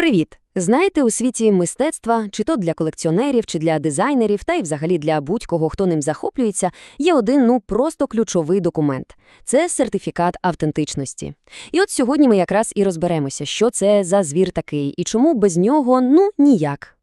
Привіт! Знаєте, у світі мистецтва, чи то для колекціонерів, чи для дизайнерів, та й взагалі для будь-кого, хто ним захоплюється, є один, ну, просто ключовий документ – це сертифікат автентичності. І от сьогодні ми якраз і розберемося, що це за звір такий, і чому без нього, ну, ніяк.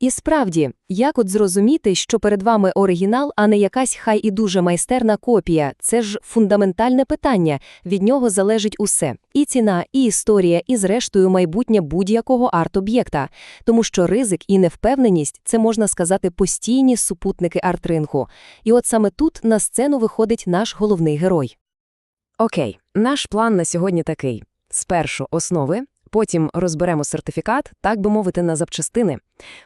І справді, як от зрозуміти, що перед вами оригінал, а не якась хай і дуже майстерна копія? Це ж фундаментальне питання, від нього залежить усе – і ціна, і історія, і зрештою майбутнє будь-якого арт-об'єкта. Тому що ризик і невпевненість – це, можна сказати, постійні супутники арт-ринку. І от саме тут на сцену виходить наш головний герой. Окей, наш план на сьогодні такий. Спершу основи, потім розберемо сертифікат, так би мовити, на запчастини.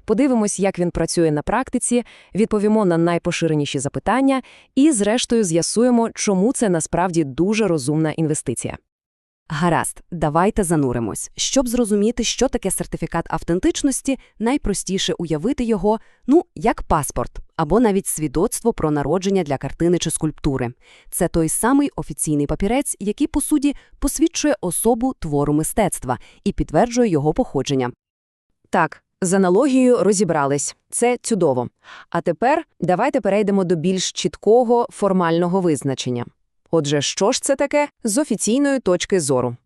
Подивимось, як він працює на практиці, відповімо на найпоширеніші запитання і, зрештою, з'ясуємо, чому це насправді дуже розумна інвестиція. Гаразд, давайте зануримось. Щоб зрозуміти, що таке сертифікат автентичності, найпростіше уявити його, ну, як паспорт, або навіть свідоцтво про народження для картини чи скульптури. Це той самий офіційний папірець, який, по суті, посвідчує особу твору мистецтва і підтверджує його походження. Так, з аналогією розібрались. Це чудово. А тепер давайте перейдемо до більш чіткого формального визначення. Отже, що ж це таке з офіційної точки зору?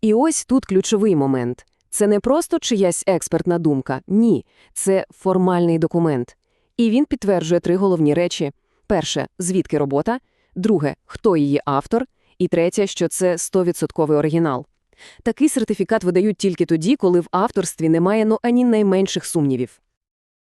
І ось тут ключовий момент. Це не просто чиясь експертна думка, ні, це формальний документ. І він підтверджує три головні речі. Перше – звідки робота, друге – хто її автор, і третє, що це 100% оригінал. Такий сертифікат видають тільки тоді, коли в авторстві немає ну ані найменших сумнівів.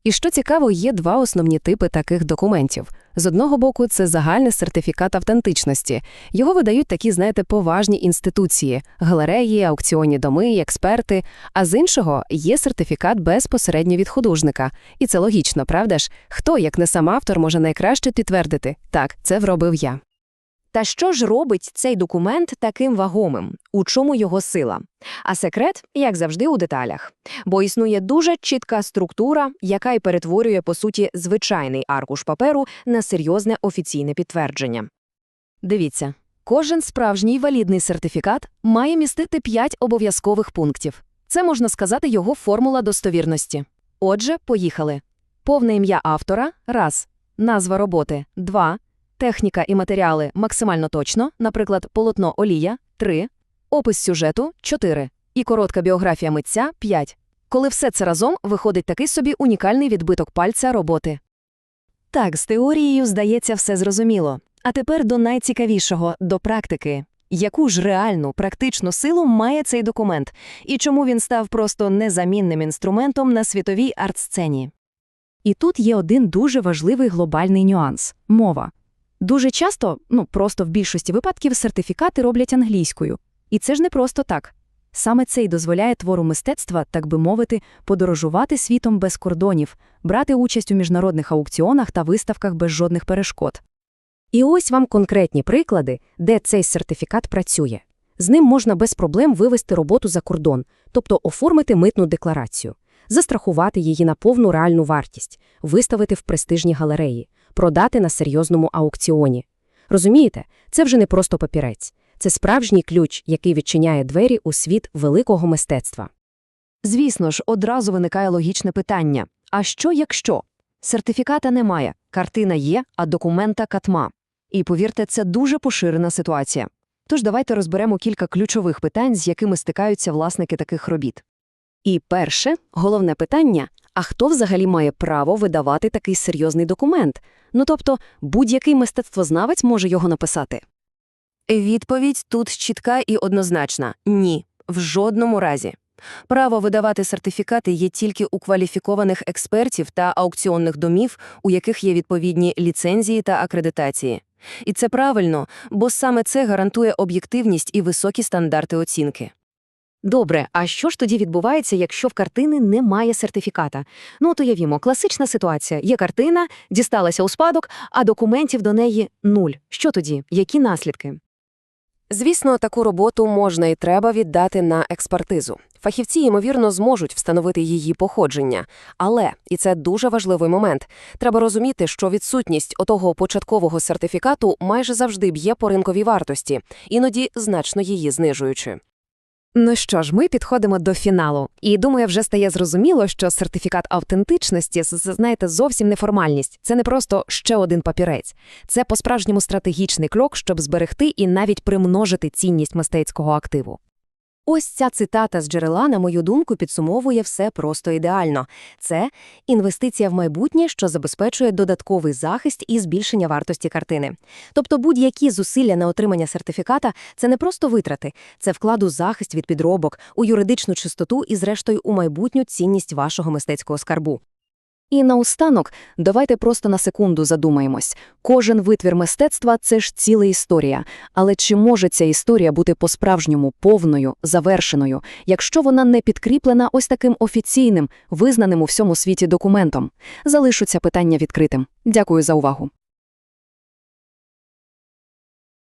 І що цікаво, є два основні типи таких документів. З одного боку, це загальний сертифікат автентичності. Його видають такі, знаєте, поважні інституції – галереї, аукціонні доми, експерти. А з іншого є сертифікат безпосередньо від художника. І це логічно, правда ж? Хто, як не сам автор, може найкраще підтвердити? Так, це вробив я. Та що ж робить цей документ таким вагомим? У чому його сила? А секрет, як завжди, у деталях. Бо існує дуже чітка структура, яка й перетворює, по суті, звичайний аркуш паперу на серйозне офіційне підтвердження. Дивіться, кожен справжній валідний сертифікат має містити 5 обов'язкових пунктів. Це, можна сказати, його формула достовірності. Отже, поїхали. Повне ім'я автора – раз. Назва роботи – два. Техніка і матеріали максимально точно, наприклад, полотно олія 3, опис сюжету 4 і коротка біографія митця 5. Коли все це разом, виходить такий собі унікальний відбиток пальця роботи. Так, з теорією, здається, все зрозуміло. А тепер до найцікавішого до практики. Яку ж реальну практичну силу має цей документ, і чому він став просто незамінним інструментом на світовій арт-сцені? І тут є один дуже важливий глобальний нюанс – мова. Дуже часто, ну просто в більшості випадків, сертифікати роблять англійською. І це ж не просто так. Саме це й дозволяє твору мистецтва, так би мовити, подорожувати світом без кордонів, брати участь у міжнародних аукціонах та виставках без жодних перешкод. І ось вам конкретні приклади, де цей сертифікат працює. З ним можна без проблем вивести роботу за кордон, тобто оформити митну декларацію, застрахувати її на повну реальну вартість, виставити в престижні галереї, продати на серйозному аукціоні. Розумієте, це вже не просто папірець, це справжній ключ, який відчиняє двері у світ великого мистецтва. Звісно ж, одразу виникає логічне питання а що якщо? Сертифіката немає, картина є, а документа катма. І повірте, це дуже поширена ситуація. Тож давайте розберемо кілька ключових питань, з якими стикаються власники таких робіт. І перше, головне питання а хто взагалі має право видавати такий серйозний документ? Ну тобто, будь-який мистецтвознавець може його написати. Відповідь тут чітка і однозначна ні, в жодному разі. Право видавати сертифікати є тільки у кваліфікованих експертів та аукціонних домів, у яких є відповідні ліцензії та акредитації. І це правильно, бо саме це гарантує об'єктивність і високі стандарти оцінки. Добре, а що ж тоді відбувається, якщо в картини немає сертифіката? Ну, от уявімо, класична ситуація. Є картина, дісталася у спадок, а документів до неї нуль. Що тоді? Які наслідки? Звісно, таку роботу можна і треба віддати на експертизу. Фахівці, ймовірно, зможуть встановити її походження. Але, і це дуже важливий момент, треба розуміти, що відсутність отого початкового сертифікату майже завжди б'є по ринковій вартості, іноді значно її знижуючи. Ну що ж, ми підходимо до фіналу. І думаю, вже стає зрозуміло, що сертифікат автентичності, з- знаєте, зовсім не формальність. Це не просто ще один папірець. Це по-справжньому стратегічний крок, щоб зберегти і навіть примножити цінність мистецького активу. Ось ця цитата з джерела, на мою думку, підсумовує все просто ідеально. Це інвестиція в майбутнє, що забезпечує додатковий захист і збільшення вартості картини. Тобто будь-які зусилля на отримання сертифіката – це не просто витрати, це вклад у захист від підробок, у юридичну чистоту і, зрештою, у майбутню цінність вашого мистецького скарбу. І наостанок, давайте просто на секунду задумаємось. Кожен витвір мистецтва – це ж ціла історія. Але чи може ця історія бути по-справжньому повною, завершеною, якщо вона не підкріплена ось таким офіційним, визнаним у всьому світі документом? Залишу це питання відкритим. Дякую за увагу.